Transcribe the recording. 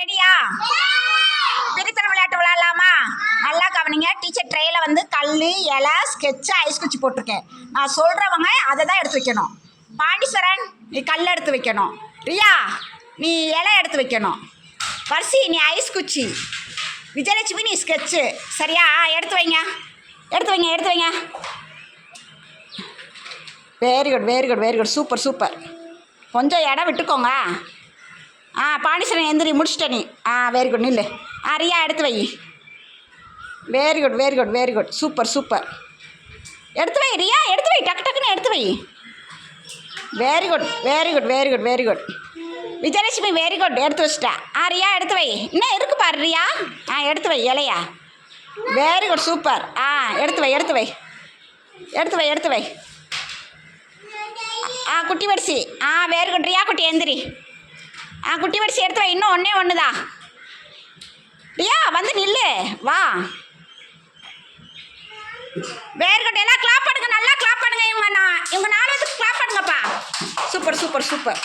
ரெடியா திருத்தர விளையாட்டு விளையாடலாமா நல்லா கவனிங்க டீச்சர் ட்ரேல வந்து கல் இலை ஸ்கெட்சு ஐஸ் குச்சி போட்டிருக்கேன். நான் சொல்கிறவங்க அதை தான் எடுத்து வைக்கணும். பாண்டீஸ்வரன் நீ கல் எடுத்து வைக்கணும். ரியா நீ இலை எடுத்து வைக்கணும். வர்ஷி நீ ஐஸ் குச்சி. விஜயலட்சுமி நீ ஸ்கெட்சு சரியா? எடுத்து வைங்க. எடுத்து வைங்க எடுத்து வைங்க. Very good very good very good super super கொஞ்சம் இடம் விட்டுக்கோங்க. ஆ பாண்டிச்சேரி எந்திரி முடிச்சிட்ட நீ. ஆ வெரி குட் நில்லு. ஆ ரியா எடுத்து வை. Very good very good very good super super எடுத்து வை ரியா எடுத்து வை. டக்கு டக்குன்னு எடுத்து வை. Very good very good very good very good Vijayalakshmi very good எடுத்து வச்சிட்டா. ஆ ரியா எடுத்து வை. இன்னும் இருக்கு பாரு ரியா. ஆ எடுத்து வை இலையா. வெரி குட் சூப்பர் ஆ எடுத்து வை எடுத்து வை. எடுத்து வை எடுத்து வை. ஆ குட்டி வரிசி. ஆ வெரி குட் ரியா குட்டி எந்திரி. ஆ குட்டி வடிச்சு எடுத்து வை. இன்னும் ஒன்றே ஒன்று தான் ரியா வந்து நில்லு. வா. வேறு எல்லாம் கிளாப் பண்ணுங்க. நல்லா கிளாப் பண்ணுங்க இவங்க நான். இவங்க நாலு பேருக்கு கிளாப் பண்ணுங்கப்பா. Super super super